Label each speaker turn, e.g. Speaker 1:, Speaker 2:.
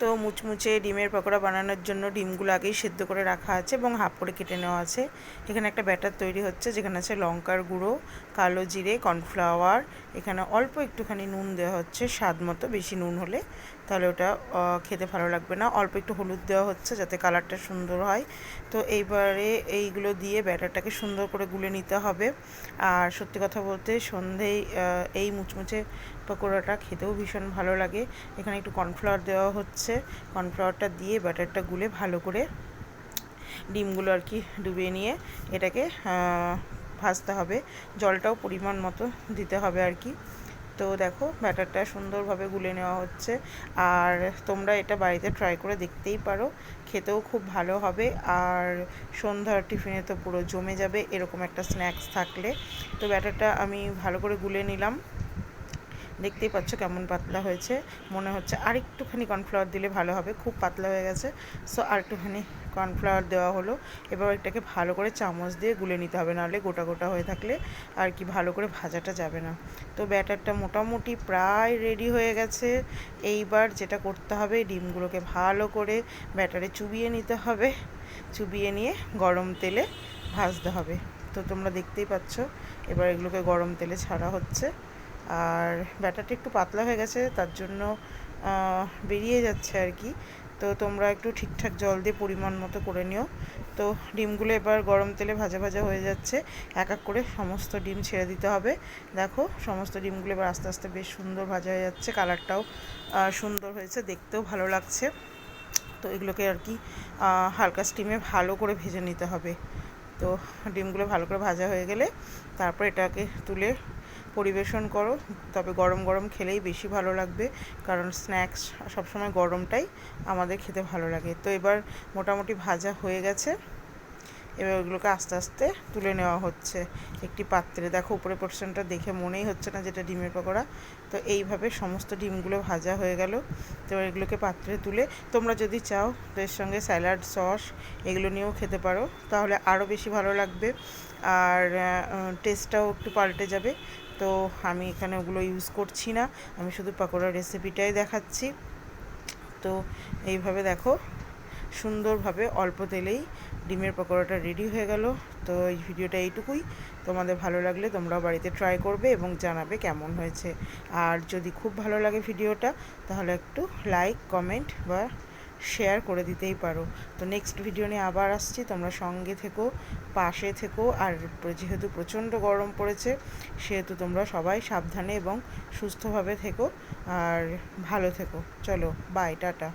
Speaker 1: তো মুচমুচে ডিমের পকোড়া বানানোর জন্য ডিমগুলো আগেই সেদ্ধ করে রাখা আছে এবং হাফ করে কেটে নেওয়া আছে। এখানে একটা ব্যাটার তৈরি হচ্ছে, যেখানে আছে লঙ্কার গুঁড়ো, কালো জিরে, কর্নফ্লাওয়ার। এখানে অল্প একটুখানি নুন দেওয়া হচ্ছে, স্বাদ মতো বেশি নুন হলে। তাহলে ওটা খেতে ভালো লাগবে না। অল্প একটু হলুদ দেওয়া হচ্ছে যাতে কালারটা সুন্দর হয়। তো এইবারে এইগুলো দিয়ে ব্যাটারটাকে সুন্দর করে গুলে নিতে হবে। আর সত্যি কথা বলতে সন্ধেই এই মুচমুচে পকোড়াটা খেতেও ভীষণ ভালো লাগে। এখানে একটু কর্নফ্লাওয়ার দেওয়া হচ্ছে। কর্নফ্লাওয়ারটা দিয়ে ব্যাটারটা গুলে ভালো করে ডিমগুলো আর কি ডুবিয়ে নিয়ে এটাকে ভাজতে হবে। জলটাও পরিমাণ মতো দিতে হবে আর কি। তো দেখো ব্যাটারটা সুন্দরভাবে গুলে নেওয়া হচ্ছে। আর তোমরা এটা বাড়িতে ট্রাই করে দেখতেই পারো। খেতেও খুব ভালো হবে। আর সন্ধ্যার টিফিনে তো পুরো জমে যাবে, এরকম একটা স্ন্যাক্স থাকলে। তো ব্যাটারটা আমি ভালো করে গুলে নিলাম। দেখতেই পাচ্ছ কেমন পাতলা হয়েছে। মনে হচ্ছে আর একটুখানি কর্নফ্লাওয়ার দিলে ভালো হবে, খুব পাতলা হয়ে গেছে। সো আর একটুখানি কর্নফ্লাওয়ার দেওয়া হলো। এবার এটাকে ভালো করে চামচ দিয়ে গুলে নিতে হবে, নাহলে গোটা গোটা হয়ে থাকলে আর কি ভালো করে ভাজাটা যাবে না। তো, ব্যাটারটা মোটামুটি প্রায় রেডি হয়ে গেছে। এইবার যেটা করতে হবে, ডিমগুলোকে ভালো করে ব্যাটারে চুবিয়ে নিতে হবে। চুবিয়ে নিয়ে গরম তেলে ভাজতে হবে। তো, তোমরা দেখতেই পাচ্ছ, এবার এগুলোকে গরম তেলে ছাড়া হচ্ছে। আর ব্যাটারটা একটু পাতলা হয়ে গেছে, তার জন্য বেরিয়ে যাচ্ছে আর কি। তো তোমরা একটু ঠিকঠাক জল দিয়ে পরিমাণ মতো করে নিও। তো ডিমগুলো এবার গরম তেলে ভাজা ভাজা হয়ে যাচ্ছে। এক এক করে সমস্ত ডিম ছেড়ে দিতে হবে। দেখো, সমস্ত ডিমগুলো এবার আস্তে আস্তে বেশ সুন্দর ভাজা হয়ে যাচ্ছে। কালারটাও সুন্দর হয়েছে। দেখতেও ভালো লাগছে। তো এগুলোকে আর কি হালকা স্টিমে ভালো করে ভেজে নিতে হবে। তো ডিমগুলো ভালো করে ভাজা হয়ে গেলে, তারপর এটাকে তুলে পরিবেশন করো, তবে গরম গরম খেলেই বেশি ভালো লাগবে, কারণ স্ন্যাক্স সবসময় গরমটাই আমাদের খেতে ভালো লাগে। তো এবার মোটামুটি ভাজা হয়ে গেছে, এবার ওগুলোকে আস্তে আস্তে তুলে নেওয়া হচ্ছে একটি পাত্রে। দেখো, উপরে পোর্শনটা দেখে মনেই হচ্ছে না যেটা ডিমের পকোড়া। তো এইভাবে সমস্ত ডিমগুলো ভাজা হয়ে গেল। তো এগুলোকে পাত্রে তুলে তোমরা যদি চাও তো এর সঙ্গে স্যালাড, সস এগুলো নিয়েও খেতে পারো, তাহলে আরও বেশি ভালো লাগবে। আর টেস্টটাও একটু পাল্টে যাবে। তো আমি এখানে ওগুলো ইউজ করছি না। আমি শুধু পাকোড়ার রেসিপিটাই দেখাচ্ছি। তো এইভাবে দেখো, সুন্দরভাবে অল্প তেলেই ডিমের পকোড়াটা রেডি হয়ে গেল। তো এই ভিডিওটা এইটুকুই। তোমাদের ভালো লাগলে তোমরাও বাড়িতে ট্রাই করবে এবং জানাবে কেমন হয়েছে। আর যদি খুব ভালো লাগে ভিডিওটা, তাহলে একটু লাইক কমেন্ট বা শেয়ার করে দিতেই পারো। তো নেক্সট ভিডিও নিয়ে আবার আসছি, তোমরা সঙ্গে থেকো, পাশে থেকো, আর যেহেতু প্রচণ্ড গরম পড়েছে, সেহেতু তোমরা সবাই সাবধানে এবং সুস্থভাবে থেকো, আর ভালো থেকো। চলো বাই টাটা।